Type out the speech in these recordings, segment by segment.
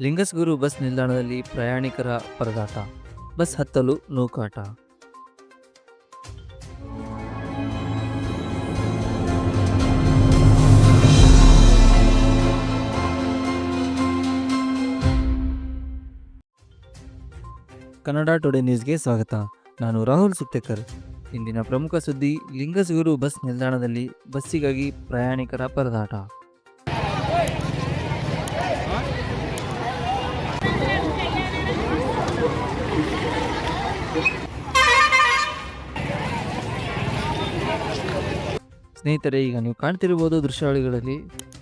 Lingasugur bus ನಿಲ್ದಾಣದಲ್ಲಿ ಪ್ರಯಾಣಿಕರ ಪರದಾಟ. ಬಸ್ ಹತ್ತಲು ನೂಕಾಟ. ಕನ್ನಡ ಟುಡೇ ನ್ಯೂಸ್ಗೆ ಸ್ವಾಗತ. ನಾನು ರಾಹುಲ್ ಸುತ್ತೇಕರ್. ಇಂದಿನ ಪ್ರಮುಖ ಸುದ್ದಿ, ಲಿಂಗಸ್ಗುರು ಬಸ್ ನಿಲ್ದಾಣದಲ್ಲಿ ಬಸ್ಸಿಗಾಗಿ ಪ್ರಯಾಣಿಕರ ಪರದಾಟ. ಸ್ನೇಹಿತರೆ, ಈಗ ನೀವು ಕಾಣ್ತಿರ್ಬೋದು ದೃಶ್ಯಾವಳಿಗಳಲ್ಲಿ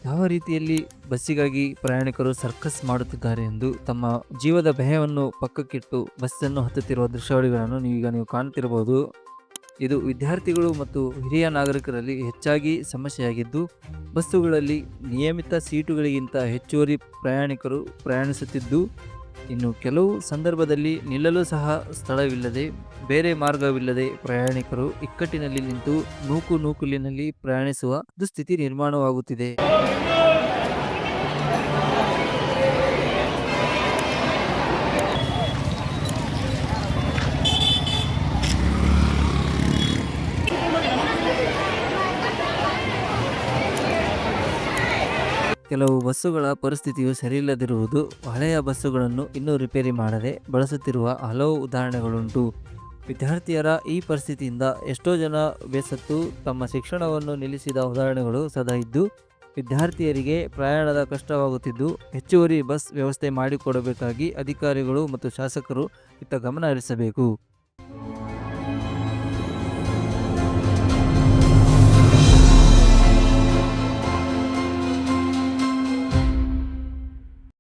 ಯಾವ ರೀತಿಯಲ್ಲಿ ಬಸ್ಸಿಗಾಗಿ ಪ್ರಯಾಣಿಕರು ಸರ್ಕಸ್ ಮಾಡುತ್ತಿದ್ದಾರೆ ಎಂದು ತಮ್ಮ ಜೀವದ ಭಯವನ್ನು ಪಕ್ಕಕ್ಕಿಟ್ಟು ಬಸ್ಸನ್ನು ಹತ್ತುತ್ತಿರುವ ದೃಶ್ಯಾವಳಿಗಳನ್ನು ನೀವೀಗ ನೀವು ಕಾಣ್ತಿರ್ಬೋದು. ಇದು ವಿದ್ಯಾರ್ಥಿಗಳು ಮತ್ತು ಹಿರಿಯ ನಾಗರಿಕರಲ್ಲಿ ಹೆಚ್ಚಾಗಿ ಸಮಸ್ಯೆಯಾಗಿದ್ದು, ಬಸ್ಸುಗಳಲ್ಲಿ ನಿಯಮಿತ ಸೀಟುಗಳಿಗಿಂತ ಹೆಚ್ಚುವರಿ ಪ್ರಯಾಣಿಕರು ಪ್ರಯಾಣಿಸುತ್ತಿದ್ದು ಇನ್ನು ಕೆಲವು ಸಂದರ್ಭದಲ್ಲಿ ನಿಲ್ಲಲು ಸಹ ಸ್ಥಳವಿಲ್ಲದೆ, ಬೇರೆ ಮಾರ್ಗವಿಲ್ಲದೆ ಪ್ರಯಾಣಿಕರು ಇಕ್ಕಟ್ಟಿನಲ್ಲಿ ನಿಂತು ನೂಕು ನೂಕುಲಿನಲ್ಲಿ ಪ್ರಯಾಣಿಸುವ ದುಸ್ಥಿತಿ ನಿರ್ಮಾಣವಾಗುತ್ತಿದೆ. ಕೆಲವು ಬಸ್ಸುಗಳ ಪರಿಸ್ಥಿತಿಯು ಸರಿಯಿಲ್ಲದಿರುವುದು, ಹಳೆಯ ಬಸ್ಸುಗಳನ್ನು ಇನ್ನೂ ರಿಪೇರಿ ಮಾಡದೆ ಬಳಸುತ್ತಿರುವ ಹಲವು ಉದಾಹರಣೆಗಳುಂಟು. ವಿದ್ಯಾರ್ಥಿಯರ ಈ ಪರಿಸ್ಥಿತಿಯಿಂದ ಎಷ್ಟೋ ಜನ ಬೇಸತ್ತು ತಮ್ಮ ಶಿಕ್ಷಣವನ್ನು ನಿಲ್ಲಿಸಿದ ಉದಾಹರಣೆಗಳು ಸದಾ ಇದ್ದು, ವಿದ್ಯಾರ್ಥಿಯರಿಗೆ ಪ್ರಯಾಣದ ಕಷ್ಟವಾಗುತ್ತಿದ್ದು, ಹೆಚ್ಚುವರಿ ಬಸ್ ವ್ಯವಸ್ಥೆ ಮಾಡಿಕೊಡಬೇಕಾಗಿ ಅಧಿಕಾರಿಗಳು ಮತ್ತು ಶಾಸಕರು ಇತ್ತ ಗಮನ ಹರಿಸಬೇಕು.